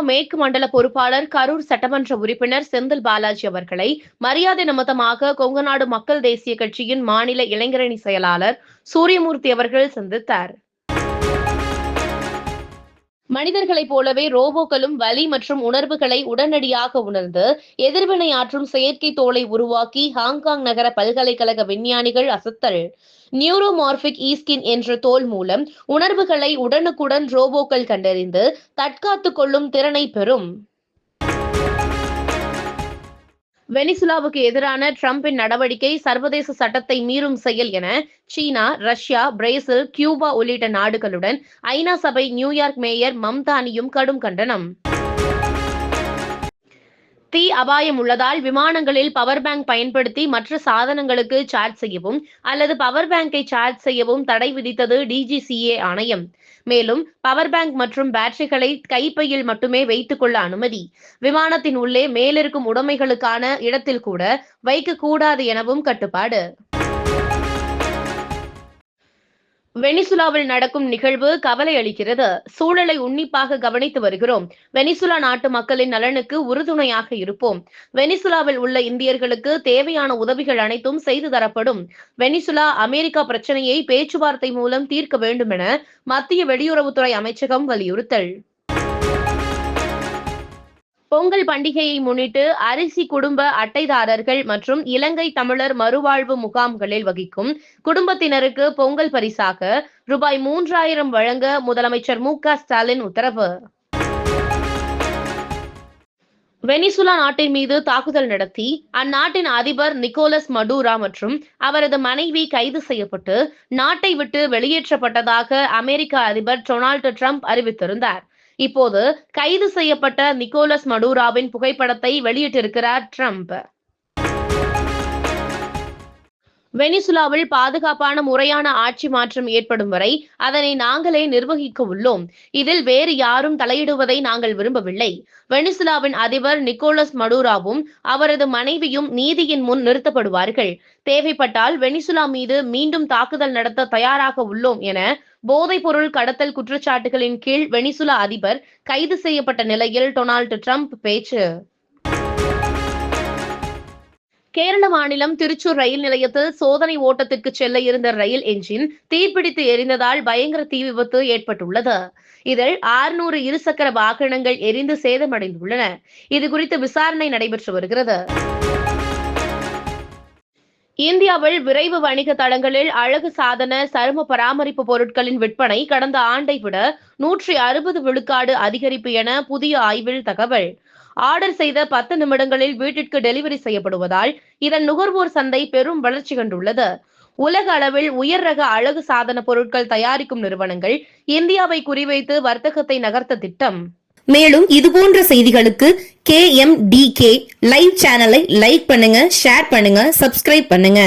மேற்கு மண்டல பொறுப்பாளர் கரூர் சட்டமன்ற உறுப்பினர் செந்தில் பாலாஜி அவர்களை மரியாதை நிமித்தமாக கொங்கநாடு மக்கள் தேசிய கட்சியின் மாநில இளைஞரணி செயலாளர் சூரியமூர்த்தி அவர்கள் சந்தித்தார். மனிதர்களைப் போலவே ரோபோக்களும் வலி மற்றும் உணர்வுகளை உடனடியாக உணர்ந்து எதிர்வினையாற்றும் செயற்கை தோலை உருவாக்கி ஹாங்காங் நகர பல்கலைக்கழக விஞ்ஞானிகள் அசத்தல். நியூரோமார்பிக் ஈஸ்கின் என்ற தோல் மூலம் உணர்வுகளை உடனுக்குடன் ரோபோக்கள் கண்டறிந்து தற்காத்துக் கொள்ளும் திறனை பெறும். வெனிசுலாவுக்கு எதிரான டிரம்பின் நடவடிக்கை சர்வதேச சட்டத்தை மீறும் செயல் என சீனா ரஷ்யா பிரேசில் கியூபா உள்ளிட்ட நாடுகளுடன் ஐநா சபை நியூயார்க் மேயர் மம்தானியும் கடும் கண்டனம். தீ அபாயம் உள்ளதால் விமானங்களில் பவர் பேங்க் பயன்படுத்தி மற்ற சாதனங்களுக்கு சார்ஜ் செய்யவும் அல்லது பவர் பேங்கை சார்ஜ் செய்யவும் தடை விதித்தது டிஜிசிஏ ஆணையம். மேலும் பவர் பேங்க் மற்றும் பேட்டரிகளை கைப்பையில் மட்டுமே வைத்துக் கொள்ள அனுமதி. விமானத்தின் உள்ளே மேலிருக்கும் உடைமைகளுக்கான இடத்தில் கூட வைக்கக்கூடாது எனவும் கட்டுப்பாடு. வெனிசுலாவில் நடக்கும் நிகழ்வு கவலை அளிக்கிறது. சூழலை உன்னிப்பாக கவனித்து வருகிறோம். வெனிசுலா நாட்டு மக்களின் நலனுக்கு உறுதுணையாக இருப்போம். வெனிசுலாவில் உள்ள இந்தியர்களுக்கு தேவையான உதவிகள் அனைத்தும் செய்து தரப்படும். வெனிசுலா அமெரிக்கா பிரச்சனையை பேச்சுவார்த்தை மூலம் தீர்க்க வேண்டும் என மத்திய வெளியுறவுத்துறை அமைச்சகம் வலியுறுத்தல். பொங்கல் பண்டிகையை முன்னிட்டு அரிசி குடும்ப அட்டைதாரர்கள் மற்றும் இலங்கை தமிழர் மறுவாழ்வு முகாம்களில் வகிக்கும் குடும்பத்தினருக்கு பொங்கல் பரிசாக ரூபாய் மூன்றாயிரம் வழங்க முதலமைச்சர் மு க ஸ்டாலின் உத்தரவு. வெனிசுலா நாட்டின் மீது தாக்குதல் நடத்தி அந்நாட்டின் அதிபர் நிக்கோலஸ் மடூரா மற்றும் அவரது மனைவி கைது செய்யப்பட்டு நாட்டை விட்டு வெளியேற்றப்பட்டதாக அமெரிக்க அதிபர் டொனால்டு ட்ரம்ப் அறிவித்திருந்தார். இப்போது கைது செய்யப்பட்ட நிக்கோலஸ் மடூராவின் புகைப்படத்தை வெளியிட்டிருக்கிறார் ட்ரம்ப். வெனிசுலாவில் பாதுகாப்பான முறையான ஆட்சி மாற்றம் ஏற்படும் வரை அதனை நாங்களே நிர்வகிக்க உள்ளோம். இதில் வேறு யாரும் தலையிடுவதை நாங்கள் விரும்பவில்லை. வெனிசுலாவின் அதிபர் நிக்கோலஸ் மடூராவும் அவரது மனைவியும் நீதியின் முன் நிறுத்தப்படுவார்கள். தேவைப்பட்டால் வெனிசுலா மீது மீண்டும் தாக்குதல் நடத்த தயாராக உள்ளோம் என போதைப்பொருள் கடத்தல் குற்றச்சாட்டுகளின் கீழ் வெனிசுலா அதிபர் கைது செய்யப்பட்ட நிலையில் டொனால்டு ட்ரம்ப் பேச்சு. கேரள மாநிலம் திருச்சூர் ரயில் நிலையத்தில் சோதனை ஓட்டத்திற்கு செல்ல இருந்த ரயில் என்ஜின் தீப்பிடித்து எரிந்ததால் பயங்கர தீ விபத்து ஏற்பட்டுள்ளது. இதில் ஆறுநூறு இருசக்கர வாகனங்கள் எரிந்து சேதமடைந்துள்ளன. இது குறித்து விசாரணை நடைபெற்று வருகிறது. இந்தியாவில் விரைவு வணிக தளங்களில் அழகு சாதன சரும பராமரிப்பு பொருட்களின் விற்பனை கடந்த ஆண்டை விட நூற்றி அறுபது விழுக்காடு அதிகரிப்பு என புதிய ஆய்வில் தகவல். ஆர்டர் செய்த பத்து நிமிடங்களில் வீட்டிற்கு டெலிவரி செய்யப்படுவதால் இதன் நுகர்வோர் சந்தை பெரும் வளர்ச்சி கண்டுள்ளது. உலக அளவில் உயர் ரக அழகு சாதன பொருட்கள் தயாரிக்கும் நிறுவனங்கள் இந்தியாவை குறிவைத்து வர்த்தகத்தை நகர்த்த திட்டம். மேலும் இதுபோன்ற செய்திகளுக்கு K M T K live சேனலை லைக் பண்ணுங்க ஷேர் பண்ணுங்க சப்ஸ்கிரைப் பண்ணுங்க.